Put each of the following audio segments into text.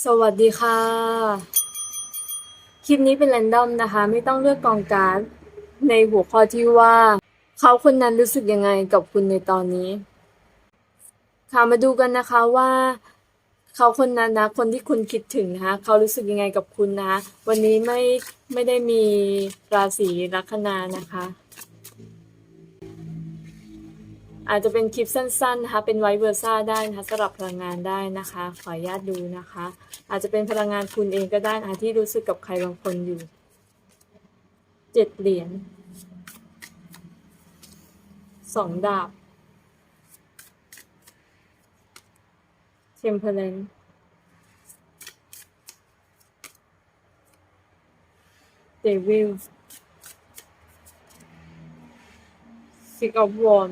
สวัสดีค่ะ คลิปนี้เป็นแรนดอมนะคะ ไม่ต้องเลือกกองการ์ดในหัวข้อที่ว่า เขาคนนั้นรู้สึกยังไงกับคุณในตอนนี้ ค่ะมาดูกันนะคะว่า เขาคนนั้นนะคนที่คุณคิดถึงนะคะเขารู้สึกยังไงกับคุณนะคะวันนี้ไม่ไม่ได้มีราศีลัคนานะคะ อาจจะเป็นคลิปสั้นๆนะคะ เป็นไวเวอร์ซ่าได้นะคะสำหรับพลังงานได้นะคะ ขออนุญาตดูนะคะ อาจจะเป็นพลังงานคุณเองก็ได้นะคะที่รู้สึกกับใครบางคนอยู่เจ็ดเหรียญสองดาบเทมเพลนเดวิลซิกออฟวอน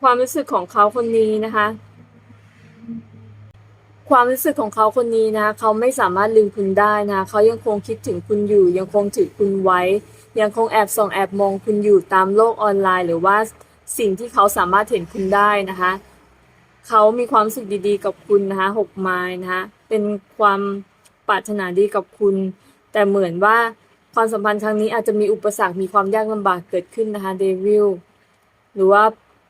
ความรู้สึกของเขาคนนี้นะคะ ความรู้สึกของเขาคนนี้นะคะเขาไม่สามารถลืมคุณได้นะเขายังคงคิดถึงคุณอยู่ ยังคงถือคุณไว้ ยังคงแอบส่องแอบมองคุณอยู่ตามโลกออนไลน์ หรือว่าสิ่งที่เขาสามารถเห็นคุณได้นะคะเขามีความรู้สึกดีๆ กับคุณนะคะหกไม้นะคะเป็นความปรารถนาดีกับคุณ แต่เหมือนว่าความสัมพันธ์ครั้งนี้อาจจะมีอุปสรรคมีความยากลำบากเกิดขึ้นนะคะเดวิลหรือว่า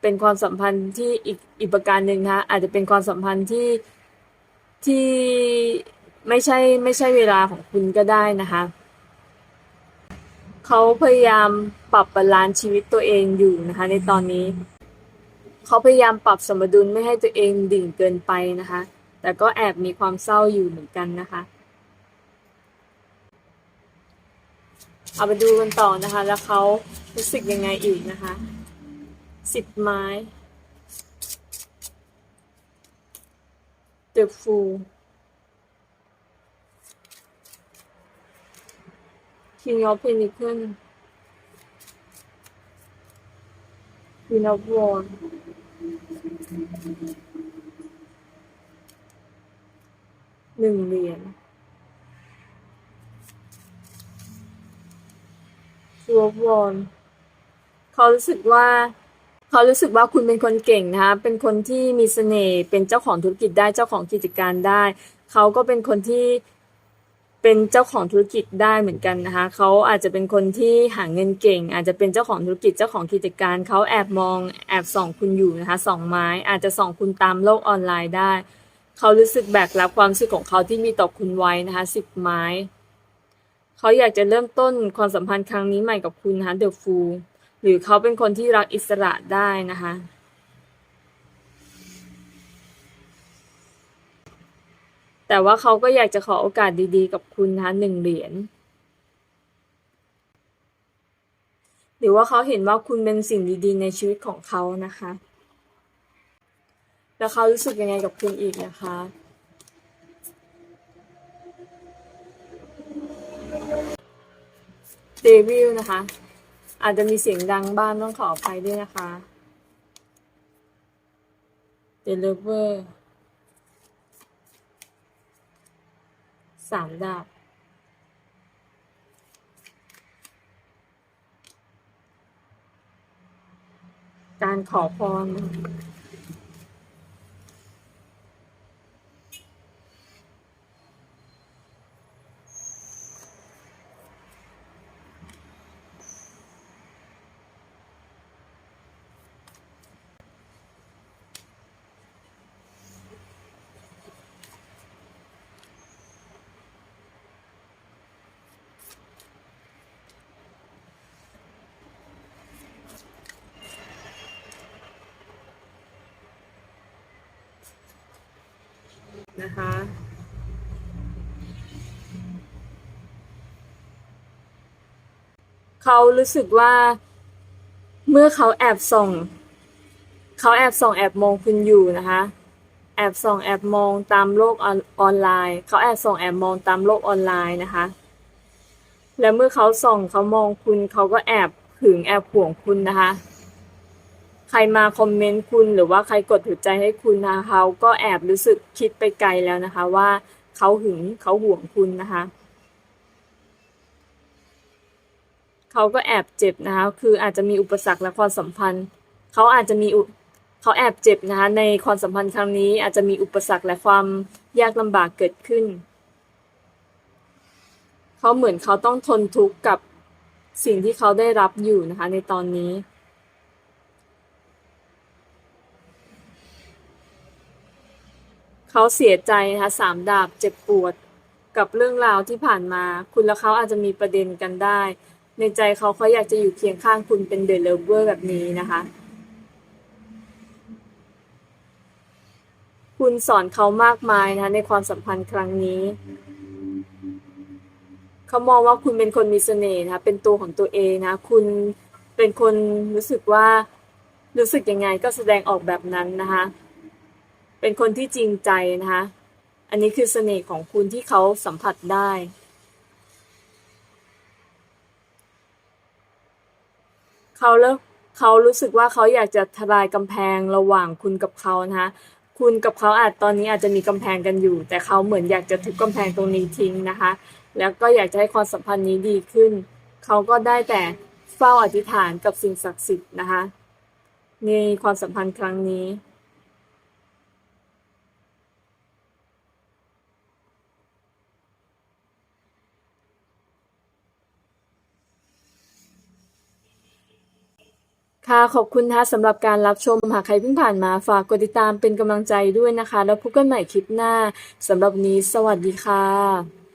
เป็นความสัมพันธ์ที่อีกอีกประการหนึ่งนะคะอาจจะเป็นความสัมพันธ์ที่ที่ไม่ใช่ไม่ใช่เวลาของคุณก็ได้นะคะเขาพยายามปรับบาลานซ์ชีวิตตัวเองอยู่นะคะ ในตอนนี้เขาพยายามปรับสมดุลไม่ให้ตัวเองดิ่งเกินไปนะคะ แต่ก็แอบมีความเศร้าอยู่เหมือนกันนะคะเอาไปดูกันต่อนะคะ แล้วเขารู้สึกยังไงอีกนะคะ สิบไม้ The Fool King of Pentacles Queen of Wands หนึ่งเหรียญ Two of w a r เขารู้สึกว่า เขารู้สึกว่าคุณเป็นคนเก่งนะคะเป็นคนที่มีเสน่ห์เป็นเจ้าของธุรกิจได้เจ้าของกิจการได้ เขาก็เป็นคนที่เป็นเจ้าของธุรกิจได้เหมือนกันนะคะเขาอาจจะเป็นคนที่หาเงินเก่ง อาจจะเป็นเจ้าของธุรกิจเจ้าของกิจการเขาแอบมองแอบส่องคุณอยู่นะคะส่องไม้อาจจะส่องคุณตามโลกออนไลน์ได้ เขารู้สึกแบกรับความรู้สึกของเขาที่มีต่อคุณไว้นะคะสิบไม้ เขาอยากจะเริ่มต้นความสัมพันธ์ครั้งนี้ใหม่กับคุณนะคะเดอะฟูล รือเขาเป็นคนที่รักอิสระได้นะคะแต่ว่าเขาก็อยากจะขอโอกาสดีๆ กับคุณนะหนึ่งเหรียญหรือว่าเขาเห็นว่าคุณเป็นสิ่งดีๆ ในชีวิตของเขานะคะ แล้วเขารู้สึกยังไงกับคุณอีกนะคะ เดวิลนะคะ อาจจะมีเสียงดังบ้างต้องขออภัยด้วยนะคะ Deliver สามดาบการขอพร นะคะ เขารู้สึกว่า เมื่อเขาแอบส่อง เขาแอบส่องแอบมองคุณอยู่นะคะ แอบส่องแอบมองตามโลกออนไลน์ เขาแอบส่องแอบมองตามโลกออนไลน์นะคะ และเมื่อเขาส่องเขามองคุณเขาก็แอบหึงแอบห่วงคุณนะคะ ใครมาคอมเมนต์คุณหรือว่าใครกดหัวใจให้คุณนะคะเขาก็แอบรู้สึกคิดไปไกลแล้วนะคะ ว่าเขาหึงเขาห่วงคุณนะคะเขาก็แอบเจ็บนะคะ คืออาจจะมีอุปสรรคและความสัมพันธ์ เขาอาจจะมีเขาแอบเจ็บนะคะ ในความสัมพันธ์ครั้งนี้ อาจจะมีอุปสรรคและความยากลำบากเกิดขึ้น เขาเหมือนเขาต้องทนทุกข์กับสิ่งที่เขาได้รับอยู่นะคะ ในตอนนี้ เขาเสียใจนะคะสามดาบเจ็บปวดกับเรื่องราวที่ผ่านมา คุณและเขาอาจจะมีประเด็นกันได้ ในใจเขาเขาอยากจะอยู่เคียงข้างคุณเป็นเดอะเลเวอร์แบบนี้นะคะ คุณสอนเขามากมายนะคะในความสัมพันธ์ครั้งนี้ เขามองว่าคุณเป็นคนมีเสน่ห์นะคะเป็นตัวของตัวเองนะ คุณเป็นคนรู้สึกว่ารู้สึกยังไงก็แสดงออกแบบนั้นนะคะ เป็นคนที่จริงใจนะคะ อันนี้คือเสน่ห์ของคุณที่เขาสัมผัสได้ เขาเลิกเขารู้สึกว่าเขาอยากจะทลายกำแพงระหว่างคุณกับเขานะคะคุณกับเขาอาจตอนนี้อาจจะมีกำแพงกันอยู่ แต่เขาเหมือนอยากจะทุบกำแพงตรงนี้ทิ้งนะคะ แล้วก็อยากจะให้ความสัมพันธ์นี้ดีขึ้น เขาก็ได้แต่เฝ้าอธิษฐานกับสิ่งศักดิ์สิทธิ์นะคะในความสัมพันธ์ครั้งนี้ ค่ะขอบคุณนะคะสำหรับการรับชมหากใครเพิ่งผ่านมาฝากกดติดตามเป็นกำลังใจด้วยนะคะ แล้วพบกันใหม่คลิปหน้าสำหรับวันนี้ สวัสดีค่ะ